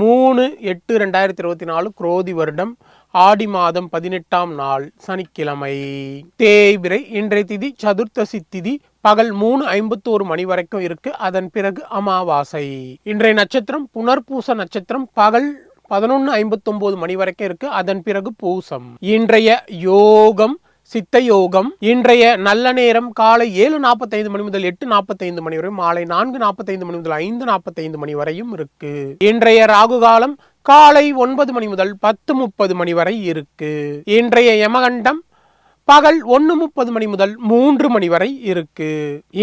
மூணு எட்டு ரெண்டாயிரத்தி இருபத்தி நாலு குரோதி வருடம் ஆடி மாதம் பதினெட்டாம் நாள் சனிக்கிழமை. தேய்பிரை இன்றைய திதி சதுர்த்தசி திதி பகல் மூணு ஐம்பத்தோரு மணி வரைக்கும் இருக்கு. அதன் பிறகு அமாவாசை. இன்றைய நட்சத்திரம் புனர்பூச நட்சத்திரம் பகல் பதினொன்று ஐம்பத்தொம்போது மணி வரைக்கும் இருக்கு. அதன் பிறகு பூசம். இன்றைய யோகம் சித்த யோகம் இன்றைய நல்ல நேரம் காலை ஏழு நாற்பத்தைந்து மணி முதல் எட்டு நாற்பத்தைந்து மணி வரை மாலை நான்கு நாற்பத்தைந்து மணி முதல் ஐந்து நாற்பத்தைந்து மணி வரையும் இருக்கு. இன்றைய ராகு காலம் காலை ஒன்பது மணி முதல் பத்து முப்பது மணி வரை இருக்கு. இன்றைய யமகண்டம் பகல் ஒன்று முப்பது மணி முதல் மூன்று மணி வரை இருக்கு.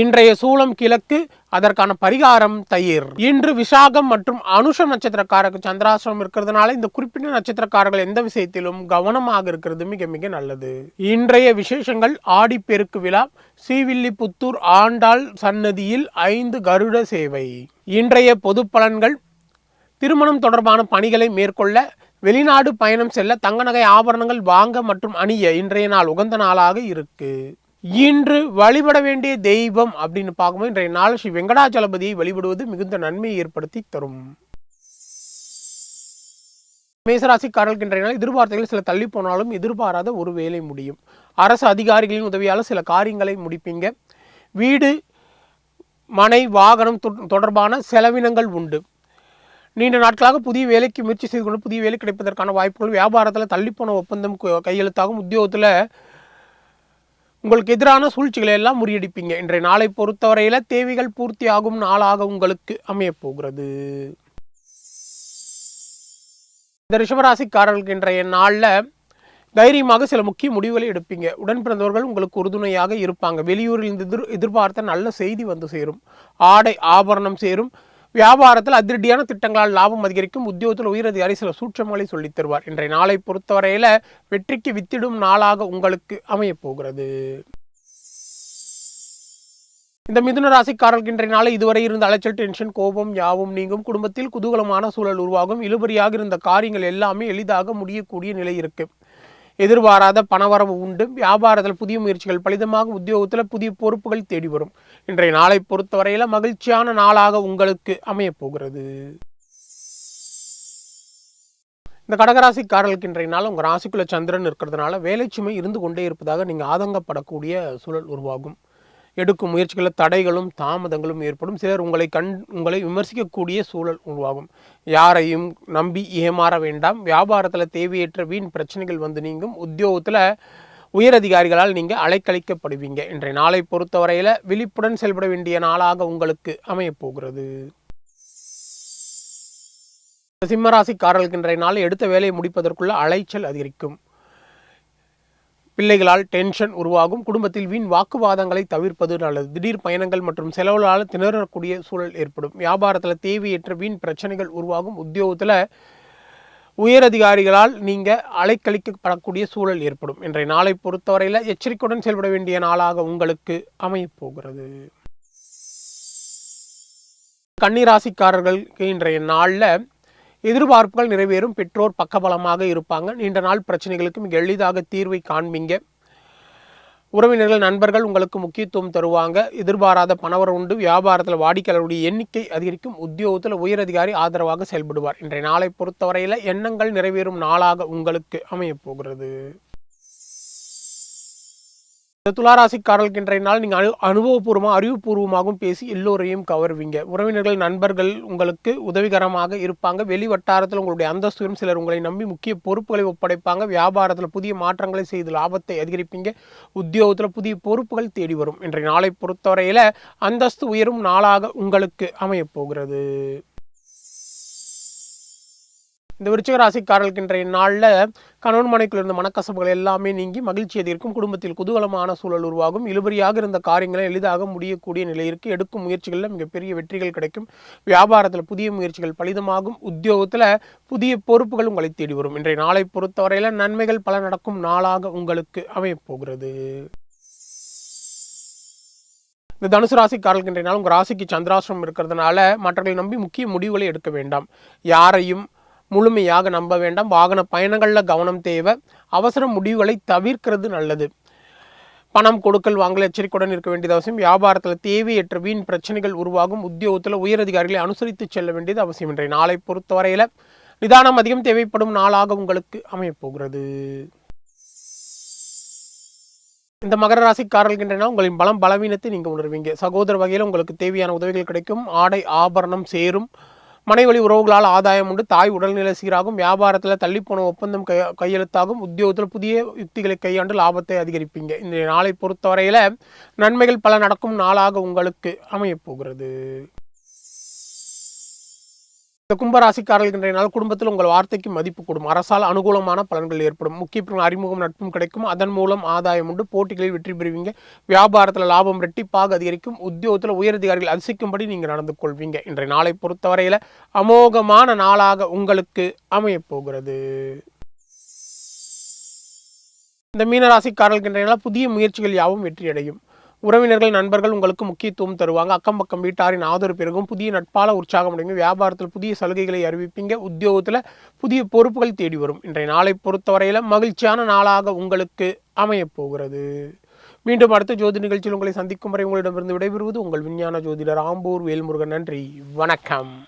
இன்றைய சூளம் கிழக்கு அதற்கான பரிகாரம் தயிர். இன்று விசாகம் மற்றும் அனுஷ நட்சத்திரக்காரருக்கு சந்திராசிரமம் இருக்கிறதுனால இந்த குறிப்பிட்ட நட்சத்திரக்காரர்கள் எந்த விஷயத்திலும் கவனமாக இருக்கிறது மிக மிக நல்லது. இன்றைய விசேஷங்கள் ஆடிப்பெருக்கு விழா ஸ்ரீவில்லிபுத்தூர் ஆண்டாள் சன்னதியில் ஐந்து கருட சேவை. இன்றைய பொது பலன்கள் திருமணம் தொடர்பான பணிகளை மேற்கொள்ள வெளிநாடு பயணம் செல்ல தங்க நகை ஆபரணங்கள் வாங்க மற்றும் அணிய இன்றைய நாள் உகந்த நாளாக இருக்கு. இன்று வழிபட வேண்டிய தெய்வம் அப்படின்னு பார்க்கும்போது இன்றைய நாள் ஸ்ரீ வெங்கடாச்சலபதியை வழிபடுவது மிகுந்த நன்மையை ஏற்படுத்தி தரும். மேசராசிக்காரர்களுக்கு இன்றைய நாள் எதிர்பார்த்தைகள் சில தள்ளி போனாலும் எதிர்பாராத ஒரு வேலை முடியும். அரசு அதிகாரிகளின் உதவியால் சில காரியங்களை முடிப்பீங்க. வீடு மனை வாகனம் தொடர்பான செலவினங்கள் உண்டு. நீண்ட நாட்களாக புதிய வேலைக்கு முயற்சி செய்து கொண்டு புதிய வேலை கிடைப்பதற்கான வாய்ப்புகள் வியாபாரத்தில் தள்ளிப்போன ஒப்பந்தம் கையெழுத்தாகும். உத்தியோகத்தில் உங்களுக்கு எதிரான சூழ்ச்சிகளை எல்லாம் முறியடிப்பீங்க. இன்றைய நாளை பொறுத்தவரையில் தேவைகள் பூர்த்தியாகும் நாளாக உங்களுக்கு அமையப்போகிறது இந்த ரிஷபராசிக்காரர்களுக்கு இன்றைய நாளில் தைரியமாக சில முக்கிய முடிவுகளை எடுப்பீங்க. உடன் பிறந்தவர்கள் உங்களுக்கு உறுதுணையாக இருப்பாங்க. வெளியூரில் இருந்து எதிர்பார்த்த நல்ல செய்தி வந்து சேரும். ஆடை ஆபரணம் சேரும். வியாபாரத்தில் அதிரடியான திட்டங்களால் லாபம் அதிகரிக்கும். உத்தியோகத்தில் உயரதிகாரி சில சூற்றங்களை சொல்லித் தருவார். இன்றைய நாளை பொறுத்தவரையில் வெற்றிக்கு வித்திடும் நாளாக உங்களுக்கு அமையப் போகிறது இந்த மிதுன ராசிக்காரர்களுக்கு இன்றைய நாளை இதுவரை இருந்த அலைச்சல் டென்ஷன் கோபம் யாவும் நீங்கும். குடும்பத்தில் குதூகலமான சூழல் உருவாகும். இழுபறியாக இருந்த காரியங்கள் எல்லாமே எளிதாக முடியக்கூடிய நிலை இருக்குது எதிர்பாராத பணவரவு உண்டு. வியாபாரத்தில் புதிய முயற்சிகள் பலிதமாக உத்தியோகத்தில் புதிய பொறுப்புகள் தேடி வரும். இன்றைய நாளை பொறுத்தவரையில் மகிழ்ச்சியான நாளாக உங்களுக்கு அமையப்போகிறது இந்த கடகராசிக்காரர்களுக்கு இன்றைய நாள் உங்கள் ராசிக்குள்ள சந்திரன் இருக்கிறதுனால வேலை சுமை இருந்து கொண்டே இருப்பதாக நீங்கள் ஆதங்கப்படக்கூடிய சூழல் உருவாகும். எடுக்கும் முயற்சிகளில் தடைகளும் தாமதங்களும் ஏற்படும். சிலர் உங்களை கண் உங்களை விமர்சிக்கக்கூடிய சூழல் உருவாகும். யாரையும் நம்பி ஏமாற வேண்டாம். வியாபாரத்தில் தேவையற்ற வீண் பிரச்சனைகள் வந்து நீங்கும். உத்தியோகத்தில் உயரதிகாரிகளால் நீங்கள் அலைக்கழிக்கப்படுவீங்க. இன்றைய நாளை பொறுத்தவரையில் விழிப்புடன் செயல்பட வேண்டிய நாளாக உங்களுக்கு அமையப்போகிறது. சிம்மராசிக்காரர்களுக்கு இன்றைய நாள் எடுத்த வேலையை முடிப்பதற்குள்ள அலைச்சல் அதிகரிக்கும். பிள்ளைகளால் டென்ஷன் உருவாகும். குடும்பத்தில் வீண் வாக்குவாதங்களை தவிர்ப்பது நல்லது. திடீர் பயணங்கள் மற்றும் செலவுகளால் திணறக்கூடிய சூழல் ஏற்படும். வியாபாரத்தில் தேவையற்ற வீண் பிரச்சனைகள் உருவாகும். உத்தியோகத்தில் உயரதிகாரிகளால் நீங்கள் அலைக்கழிக்கப்படக்கூடிய சூழல் ஏற்படும். இன்றைய நாளை பொறுத்தவரையில் எச்சரிக்கையுடன் செயல்பட வேண்டிய நாளாக உங்களுக்கு அமையப்போகிறது. கன்னிராசிக்காரர்களுக்கு இன்றைய நாளில் எதிர்பார்ப்புகள் நிறைவேறும் பெற்றோர் பக்கபலமாக இருப்பாங்க. நீண்ட நாள் பிரச்சனைகளுக்கு மிக எளிதாக தீர்வை காண்பீங்க. உறவினர்கள் நண்பர்கள் உங்களுக்கு முக்கியத்துவம் தருவாங்க. எதிர்பாராத பணவரம் உண்டு. வியாபாரத்தில் வாடிக்கையாளருடைய எண்ணிக்கை அதிகரிக்கும். உத்தியோகத்தில் உயரதிகாரி ஆதரவாக செயல்படுவார். இன்றைய நாளை பொறுத்தவரையில் எண்ணங்கள் நிறைவேறும் நாளாக உங்களுக்கு அமையப் போகிறது. இந்த துளாராசிக்காரர்களுக்கு இன்றைய நாள் நீங்கள் அனு அனுபவபூர்வமாக அறிவுபூர்வமாகவும் பேசி எல்லோரையும் கவர்வீங்க. உறவினர்கள் நண்பர்கள் உங்களுக்கு உதவிகரமாக இருப்பாங்க. வெளி வட்டாரத்தில் உங்களுடைய அந்தஸ்துடன் சிலர் உங்களை நம்பி முக்கிய பொறுப்புகளை ஒப்படைப்பாங்க. வியாபாரத்தில் புதிய மாற்றங்களை செய்து லாபத்தை அதிகரிப்பீங்க. உத்தியோகத்தில் புதிய பொறுப்புகள் தேடி வரும். இன்றைய நாளை பொறுத்தவரையில் அந்தஸ்து உயரும் நாளாக உங்களுக்கு அமையப் போகிறது. இந்த விருச்சிக ராசிக்காரர்களுக்கு இன்றைய நாளில் கணவன் மனைக்குள் இருந்த மனக்கசப்புகள் எல்லாமே நீங்கி மகிழ்ச்சி அதிகரிக்கும் குடும்பத்தில் குதூகலமான சூழல் உருவாகும். இழுபறியாக இருந்த காரியங்களை எளிதாக முடியக்கூடிய நிலை இருக்கு எடுக்கும் முயற்சிகளில் மிகப்பெரிய வெற்றிகள் கிடைக்கும். வியாபாரத்தில் புதிய முயற்சிகள் பலிதமாகும். உத்தியோகத்தில் புதிய பொறுப்புகள் உங்களை தேடி வரும். இன்றைய நாளை பொறுத்தவரையில் நன்மைகள் பல நடக்கும் நாளாக உங்களுக்கு அமையப்போகிறது. இந்த தனுசு ராசிக்காரர்களுக்கு இன்றைய நாள் உங்கள் ராசிக்கு சந்திராசிரம் இருக்கிறதுனால மற்றவர்களை நம்பி முக்கிய முடிவுகளை எடுக்க வேண்டாம். யாரையும் முழுமையாக நம்ப வேண்டாம். வாகன பயணங்களில் கவனம் தேவை. அவசர முடிவுகளை தவிர்க்கிறது நல்லது. பணம் கொடுக்கல் வாங்கல் எச்சரிக்கையுடன் இருக்க வேண்டியது அவசியம். வியாபாரத்தில் தேவையற்ற வீண் பிரச்சனைகள் உருவாகும். உத்தியோகத்தில் உயரதிகாரிகளை அனுசரித்து செல்ல வேண்டியது அவசியம் இன்றைய நாளை பொறுத்தவரையில் நிதானம் அதிகம் தேவைப்படும் நாளாக உங்களுக்கு அமையப்போகிறது. இந்த மகர ராசிக்காரர்கள் உங்களின் பலம் பலவீனத்தை நீங்கள் உணர்வீங்க. சகோதர வகையில் உங்களுக்கு தேவையான உதவிகள் கிடைக்கும். ஆடை ஆபரணம் சேரும். மனைவழி உறவுகளால் ஆதாயம் உண்டு. தாய் உடல்நிலை சீராகும். வியாபாரத்தில் தள்ளிப்போன ஒப்பந்தம் கை கையெழுத்தாகும். உத்தியோகத்தில் புதிய யுக்திகளை கையாண்டு லாபத்தை அதிகரிப்பீங்க. இந்த நாளை பொறுத்தவரையில் நன்மைகள் பல நடக்கும் நாளாக உங்களுக்கு அமையப் போகிறது. இந்த கும்பராசிக்காரர்கள் இன்றைய நாள் குடும்பத்தில் உங்கள் வார்த்தைக்கு மதிப்பு கூடும். அரசால் அனுகூலமான பலன்கள் ஏற்படும். முக்கிய அறிமுகம் நட்பும் கிடைக்கும். அதன் மூலம் ஆதாயம் உண்டு. போட்டிகளில் வெற்றி பெறுவீங்க. வியாபாரத்தில் லாபம் ரெட்டிப்பாக அதிகரிக்கும். உத்தியோகத்தில் உயரதிகாரிகள் அதிசிக்கும்படி நீங்கள் நடந்து கொள்வீங்க. இன்றைய நாளை பொறுத்தவரையில் அமோகமான நாளாக உங்களுக்கு அமையப் போகிறது. இந்த மீனராசிக்காரர்களுக்கு இன்றைய நாள் புதிய முயற்சிகள் யாவும் வெற்றியடையும். உறவினர்கள் நண்பர்கள் உங்களுக்கு முக்கியத்துவம் தருவாங்க. அக்கம் பக்கம் வீட்டாரின் ஆதரவு பெருகும். புதிய நட்பால உற்சாகம் அடைங்க வியாபாரத்தில் புதிய சலுகைகளை அறிவிப்பீங்க. உத்தியோகத்தில் புதிய பொறுப்புகள் தேடி வரும். இன்றைய நாளை பொறுத்தவரையில் மகிழ்ச்சியான நாளாக உங்களுக்கு அமையப் போகிறது. மீண்டும் அடுத்த ஜோதி நிகழ்ச்சியில் உங்களை சந்திக்கும் வரை உங்களிடமிருந்து விடைபெறுவது உங்கள் விஞ்ஞான ஜோதிடர் ஆம்பூர் வேல்முருகன். நன்றி. வணக்கம்.